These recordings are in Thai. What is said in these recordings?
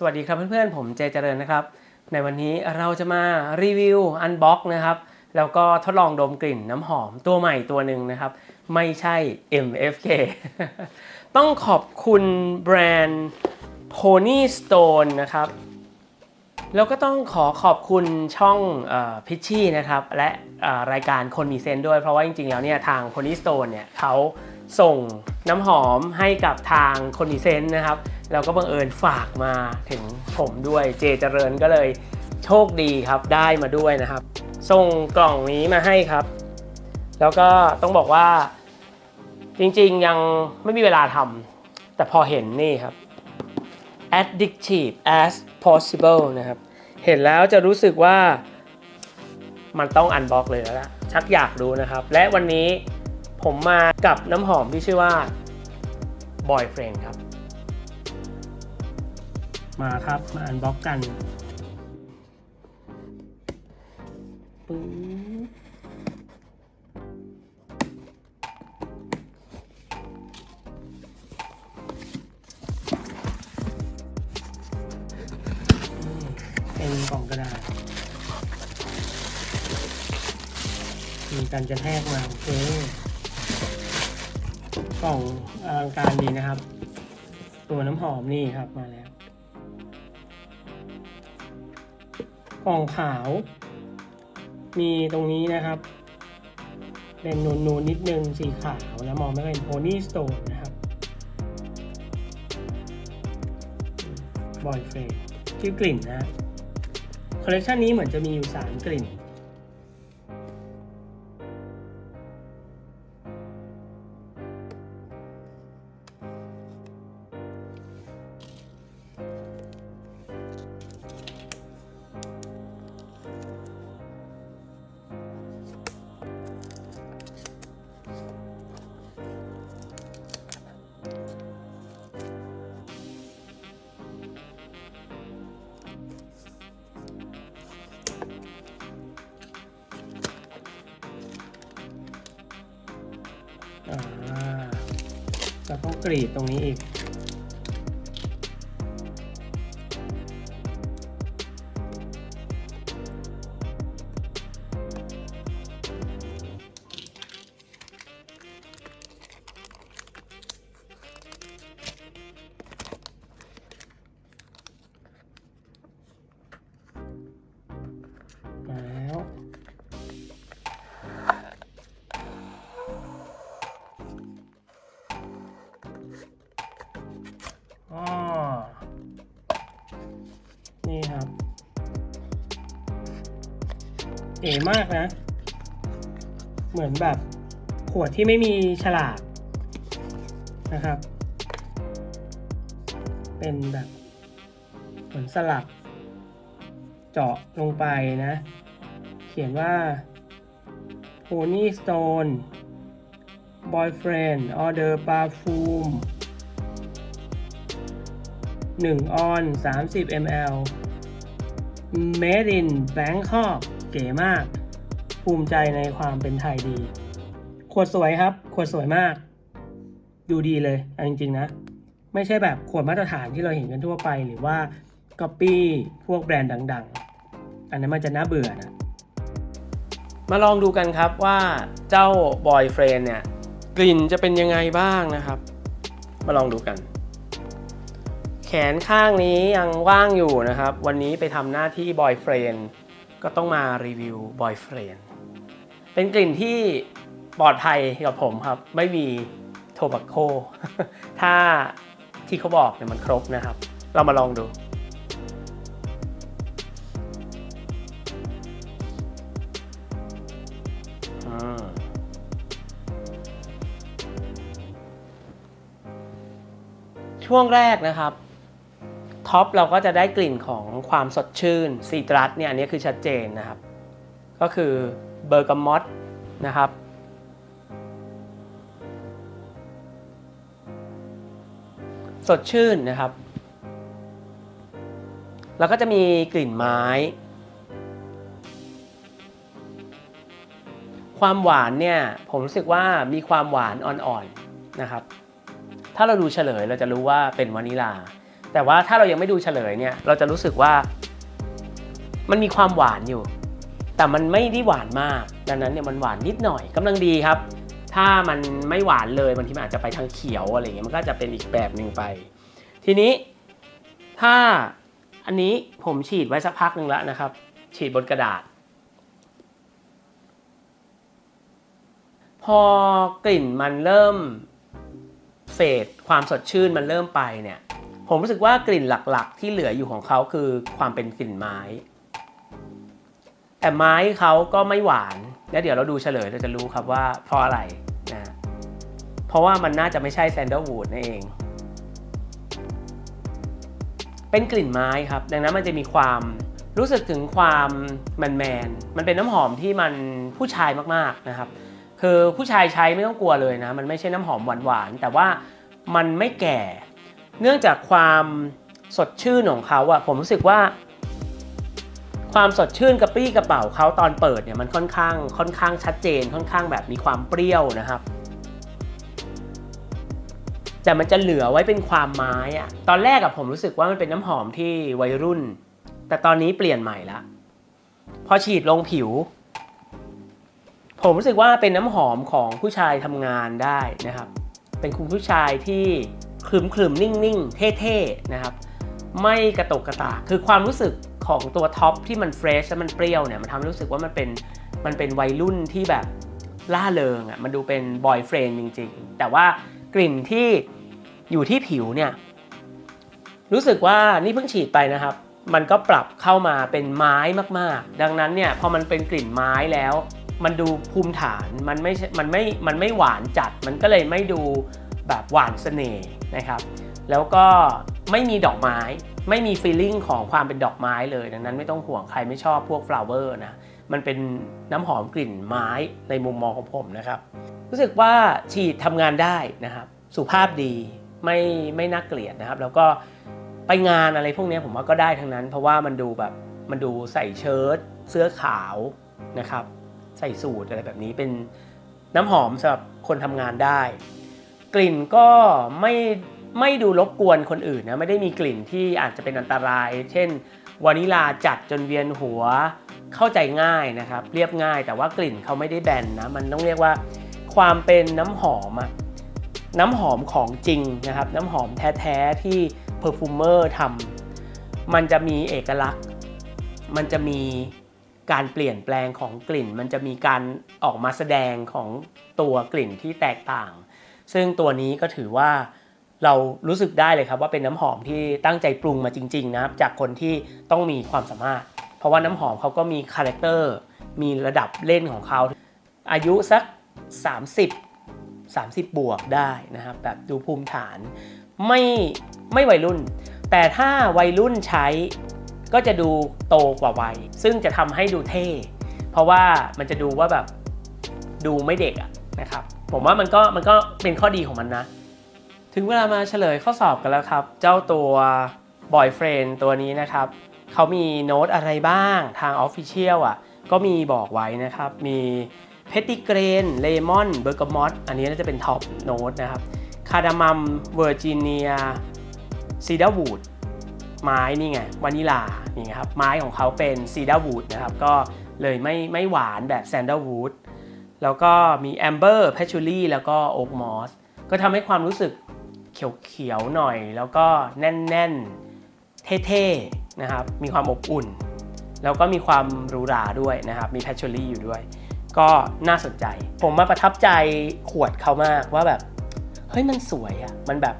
สวัสดีครับเพื่อนๆ ผมเจเจริญนะครับ ในวันนี้เราจะมารีวิวอันบ็อกนะครับ แล้วก็ทดลองดมกลิ่นน้ำหอมตัวใหม่ตัวหนึ่งนะครับ ไม่ใช่ MFK ต้องขอบคุณแบรนด์ Pony Stone นะครับ แล้วก็ต้องขอขอบคุณช่องพิชชี่นะครับ และรายการคนมีเซนด้วย เพราะว่าจริงๆ แล้วเนี่ยทาง Pony Stone เนี่ยเขา ส่งน้ำหอมให้กับทางคนมีเซนนะครับแล้วก็บังเอิญฝากมาถึงผมด้วยเจเจริญก็เลยโชคดีครับได้มาด้วยนะครับ ส่งกล่องนี้มาให้ครับ แล้วก็ต้องบอกว่าจริงๆยังไม่มีเวลาทำแต่พอเห็นนี่ครับ addictive as possible นะครับ เห็นแล้วจะรู้สึกว่ามันต้องอันบ็อกเลยแล้วล่ะชักอยากรู้นะครับ และวันนี้ ผมมากับน้ำหอมที่ชื่อว่า boyfriend ครับ มาครับมาอันบ็อกกันปึ้งเป็นกล่องกระดาษมีการจะแทกมาโอเค กล่องอลังการดีนะครับ ตัวน้ำหอมนี่ครับมาแล้ว กล่องขาว มีตรงนี้นะครับ เป็นนูนๆนนิดนึงสีขาวแล้วมองไม่ค่อยเห็นโพนี่สโตนนะครับบอยเฟรชื่อกลิ่นนะคอลเลคชันนี้เหมือนจะมีอยู่ 3 กลิ่น เราต้องกรีดตรงนี้อีก เอ๋มากนะ เหมือนแบบขวดที่ไม่มีฉลากนะครับ เป็นแบบเหมือนสลัก เจาะลงไปนะ เขียนว่า Pony Stone Boyfriend Order Parfum 1ออน30 ml Made in Bangkok เก๋มาก ภูมิใจในความเป็นไทยดี ขวดสวยครับ ขวดสวยมาก ดูดีเลยเอาจริงๆนะ ไม่ใช่แบบขวดมาตรฐานที่เราเห็นกันทั่วไปหรือว่าก๊อปปี้พวกแบรนด์ดัง ๆ อันนั้นมันจะน่าเบื่อนะ มาลองดูกันครับว่าเจ้า Boyfriend เนี่ยกลิ่นจะเป็นยังไงบ้างนะครับ มาลองดูกัน แขนข้างนี้ยังว่างอยู่นะครับ วันนี้ไปทำหน้าที่บอยเฟรน ก็ต้องมารีวิวบอยเฟรนเป็นกลิ่นที่ปลอดภัยกับผมครับ ไม่มีโทบักโค ถ้าที่เขาบอกเนี่ยมันครบนะครับ เรามาลองดู ช่วงแรกนะครับ ท็อปเราก็จะได้กลิ่นของความสดชื่นซีตรัสเนี่ยอันนี้คือชัดเจนนะครับ ก็คือเบอร์กามอตนะครับ สดชื่นนะครับ แล้วก็จะมีกลิ่นไม้ ความหวานเนี่ยผมรู้สึกว่ามีความหวานอ่อนๆนะครับ ถ้าเราดูเฉลยเราจะรู้ว่าเป็นวานิลา แต่ว่าถ้าเรายังไม่ดูเฉลยเนี่ย เราจะรู้สึกว่า มันมีความหวานอยู่ แต่มันไม่ได้หวานมาก ดังนั้นเนี่ยมันหวานนิดหน่อยกำลังดีครับ ถ้ามันไม่หวานเลยบางทีมันอาจจะไปทางเขียวอะไรเงี้ยมันก็จะเป็นอีกแบบหนึ่งไป ทีนี้ถ้าอันนี้ผมฉีดไว้สักพักหนึ่งแล้วนะครับ ฉีดบนกระดาษ พอกลิ่นมันเริ่มเฟดความสดชื่นมันเริ่มไปเนี่ย ผมรู้สึกว่ากลิ่นหลักๆ ที่เหลืออยู่ของเขาคือความเป็นกลิ่นไม้ แต่ไม้เขาก็ไม่หวาน แล้วเดี๋ยวเราดูเฉลยเราจะรู้ครับว่าเพราะอะไรนะ เพราะว่ามันน่าจะไม่ใช่แซนเดลวูดนั่นเอง เป็นกลิ่นไม้ครับ ดังนั้นมันจะมีความรู้สึกถึงความแมนแมนๆมันเป็นน้ำหอมที่มันผู้ชายมากๆนะครับ คือผู้ชายใช้ไม่ต้องกลัวเลยนะ มันไม่ใช่น้ำหอมหวานๆ แต่ว่ามันไม่แก่ เนื่องจากความสดชื่นของเขาอะผมรู้สึกว่า ความสดชื่นกระปรี้กระเป๋าเขาตอนเปิดเนี่ยมันค่อนข้างค่อนข้างชัดเจนค่อนข้างแบบมีความเปรี้ยวนะครับ แต่มันจะเหลือไว้เป็นความไม้อะตอนแรกอะผมรู้สึกว่ามันเป็นน้ำหอมที่วัยรุ่น แต่ตอนนี้เปลี่ยนใหม่ละพอฉีดลงผิว ผมรู้สึกว่าเป็นน้ำหอมของผู้ชายทำงานได้นะครับ เป็นคุณผู้ชายที่ คลึมคลึมๆนิ่งเท่ๆนะครับไม่กระตกกระตากคือความรู้สึกของตัวท็อปที่มันเฟรชและมันเปรี้ยวเนี่ยมันทำให้รู้สึกว่ามันเป็นมันเป็นวัยรุ่นที่แบบล่าเริงอะมันดูเป็นบอยเฟรนจริงๆ แต่ว่ากลิ่นที่อยู่ที่ผิวเนี่ยรู้สึกว่านี่เพิ่งฉีดไปนะครับ มันก็ปรับเข้ามาเป็นไม้มากๆ ดังนั้นเนี่ยพอมันเป็นกลิ่นไม้แล้ว มันดูภูมิฐานมันไม่ใช่มันไม่มันไม่หวานจัด มันก็เลยไม่ดู แบบหวานเสน่ห์นะครับแล้วก็ไม่มีดอกไม้ไม่มีฟีลลิ่งของความเป็นดอกไม้เลย ดังนั้นไม่ต้องห่วงใครไม่ชอบพวกฟลาวเวอร์นะมันเป็นน้ำหอมกลิ่นไม้ในมุมมองของผมนะครับรู้สึกว่าฉีดทำงานได้นะครับสุภาพดีไม่ไม่น่าเกลียดนะครับ แล้วก็ไปงานอะไรพวกนี้ผมว่าก็ได้ทั้งนั้น เพราะว่ามันดูแบบมันดูใส่เชิ้ตเสื้อขาวนะครับ ใส่สูทอะไรแบบนี้เป็นน้ำหอมสำหรับคนทำงานได้ กลิ่นก็ไม่ไม่ดูรบกวนคนอื่นนะไม่ได้มีกลิ่นที่อาจจะเป็นอันตราย เช่นวานิลาจัดจนเวียนหัวเข้าใจง่ายนะครับ เรียบง่าย แต่ว่ากลิ่นเขาไม่ได้แบนนะมันต้องเรียกว่าความเป็นน้ำหอมอะน้ำหอมของจริงนะครับ น้ำหอมแท้ๆที่เพอร์ฟูมเมอร์ทำมันจะมีเอกลักษณ์ มันจะมีการเปลี่ยนแปลงของกลิ่น มันจะมีการออกมาแสดงของตัวกลิ่นที่แตกต่าง ซึ่งตัวนี้ก็ถือว่าเรารู้สึกได้เลยครับว่าเป็นน้ำหอมที่ตั้งใจปรุงมาจริง ๆ นะครับ จากคนที่ต้องมีความสามารถ เพราะว่าน้ำหอมเขาก็มีคาแรคเตอร์มีระดับเล่นของเขาอายุสัก 30 30 บวกได้นะครับ แบบดูภูมิฐานไม่ไม่วัยรุ่น แต่ถ้าวัยรุ่นใช้ก็จะดูโตกว่าวัย ซึ่งจะทำให้ดูเท่ เพราะว่ามันจะดูว่าแบบดูไม่เด็กอะนะครับ ผมว่ามันก็มันก็เป็นข้อดีของมันนะ ถึงเวลามาเฉลยข้อสอบกันแล้วครับ เจ้าตัว Boyfriend ตัวนี้นะครับ เขามีโน้ตอะไรบ้างทาง Official อะ ก็มีบอกไว้นะครับ มีเพติเกรนเลมอนเบอร์กามอตอันนี้น่าจะเป็นท็อปโน้ตนะครับคาดามัมเวอร์จิเนียซีดาวูดไม้นี่ไงวานิลานี่ครับไม้ของเขาเป็นซีดาวูดนะครับ ก็เลยไม่ไม่หวานแบบแซนด a l วูด แล้วก็มีแอมเบอร์แพชชูรี่แล้วก็โอ๊กมอสก็ทำให้ความรู้สึกเขียวๆหน่อย แล้วก็แน่นๆ เท่ๆนะครับ มีความอบอุ่น แล้วก็มีความหรูหราด้วยนะครับ มีแพชชูรี่อยู่ด้วย ก็น่าสนใจ ผมมาประทับใจขวดเขามากว่าแบบ เฮ้ยมันสวยอะ่ะมันแบบ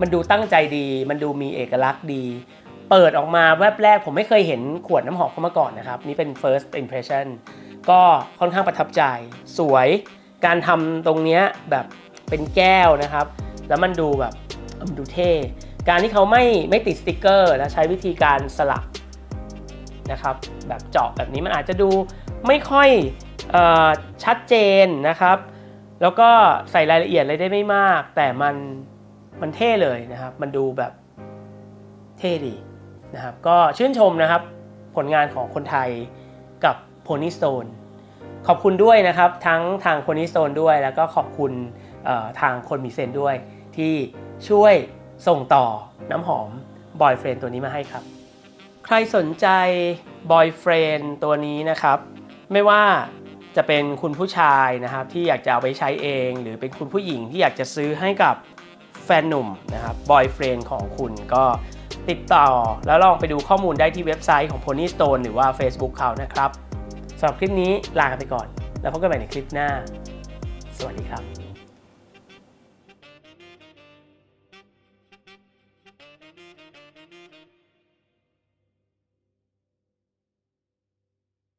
มันดูตั้งใจดี มันดูมีเอกลักษณ์ดี เปิดออกมาแวบแรกผมไม่เคยเห็นขวดน้ำหอมเขามาก่อนนะครับ นี่เป็น first impression ก็ค่อนข้างประทับใจ สวยการทำตรงเนี้ยแบบเป็นแก้วนะครับ แล้วมันดูแบบมันดูเท่ การที่เขาไม่ไม่ติดสติกเกอร์และใช้วิธีการสลักนะครับ แบบเจาะแบบนี้มันอาจจะดูไม่ค่อยออชัดเจนนะครับ แล้วก็ใส่รายละเอียดอะไรได้ไม่มาก แต่มันมันเท่เลยนะครับ มันดูแบบเท่ดีนะครับ ก็ชื่นชมนะครับ ผลงานของคนไทยกับ Pony Stone ขอบคุณด้วยนะครับ ทั้งทาง Pony Stone ด้วย แล้วก็ขอบคุณทางคนมีเซนด้วย ที่ช่วยส่งต่อน้ำหอม Boyfriend ตัวนี้มาให้ครับ ใครสนใจ Boyfriend ตัวนี้นะครับ ไม่ว่าจะเป็นคุณผู้ชายนะครับที่อยากจะเอาไปใช้เอง หรือเป็นคุณผู้หญิงที่อยากจะซื้อให้กับแฟนหนุ่มนะครับ Boyfriend ของคุณก็ติดต่อแล้วลองไปดูข้อมูลได้ที่เว็บไซต์ของ Pony Stone หรือว่า Facebook เขานะครับ สำหรับคลิปนี้ลาไปก่อน แล้วพบกันใหม่ในคลิปหน้า สวัสดีครับ